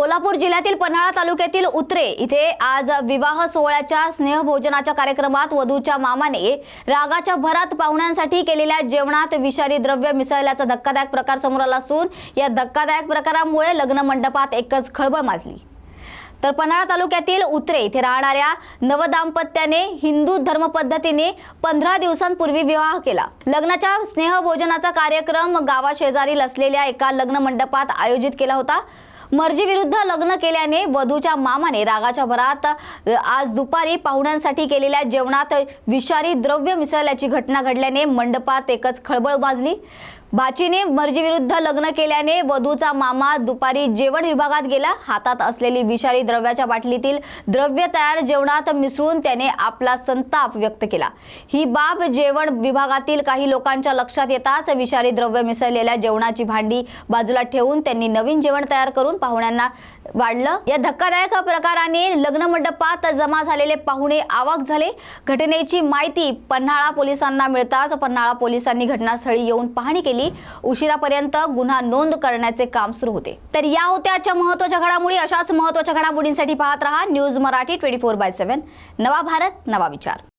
कोल्हापूर जिल्ह्यातील पन्हाळा तालुक्यातील उतरे इथे आज विवाह सोहळ्याच्या स्नेहभोजनाच्या कार्यक्रमात वधूच्या मामाने रागाच्या भरात पाहुण्यांसाठी केलेल्या जेवणात विषारी द्रव्य मिसळल्याचा धक्कादायक प्रकार समोर आला असून या धक्कादायक प्रकारामुळे लग्न मंडपात एकच खळबळ माजली. तर पन्हाळा तालुक्यातील उतरे इथे राहणाऱ्या नवदाम्पत्याने हिंदू धर्म पद्धतीने पंधरा दिवसांपूर्वी विवाह केला. लग्नाच्या स्नेहभोजनाचा कार्यक्रम गावाशेजारील असलेल्या एका लग्न मंडपात आयोजित केला होता. मर्जीविरुद्ध लग्न केल्याने वधूच्या मामाने रागाच्या भरात आज दुपारी पाहुण्यांसाठी केलेल्या जेवणात विषारी द्रव्य मिसळल्याची घटना घडल्याने मंडपात एकच खळबळ माजली. भाचीने मर्जीविरुद्ध लग्न केल्याने वधूचा मामा दुपारी जेवण विभागात गेला. हातात असलेली विषारी द्रव्याच्या बाटलीतील द्रव्य तयार जेवणात मिसळून त्याने आपला संताप व्यक्त केला. ही बाब जेवण विभागातील काही लोकांच्या लक्षात येताच विषारी द्रव्य मिसळलेल्या जेवणाची भांडी बाजूला ठेवून त्यांनी नवीन जेवण तयार करून पाहुण्यांना वाढलं. या धक्कादायक प्रकाराने लग्न मंडपात जमा झालेले पाहुणे आवाक झाले. घटनेची माहिती पन्हाळा पोलिसांना मिळताच पन्हाळा पोलिसांनी घटनास्थळी येऊन पाहणी केली. उशिरापर्यंत गुन्हा नोंद करण्याचे काम सुरू होते. तर या होत्या आजच्या महत्त्वाच्या घडामोडी. अशाच महत्त्वाच्या घडामोडींसाठी पाहत रहा news Marathi twenty four by seven. नवा भारत नवा विचार.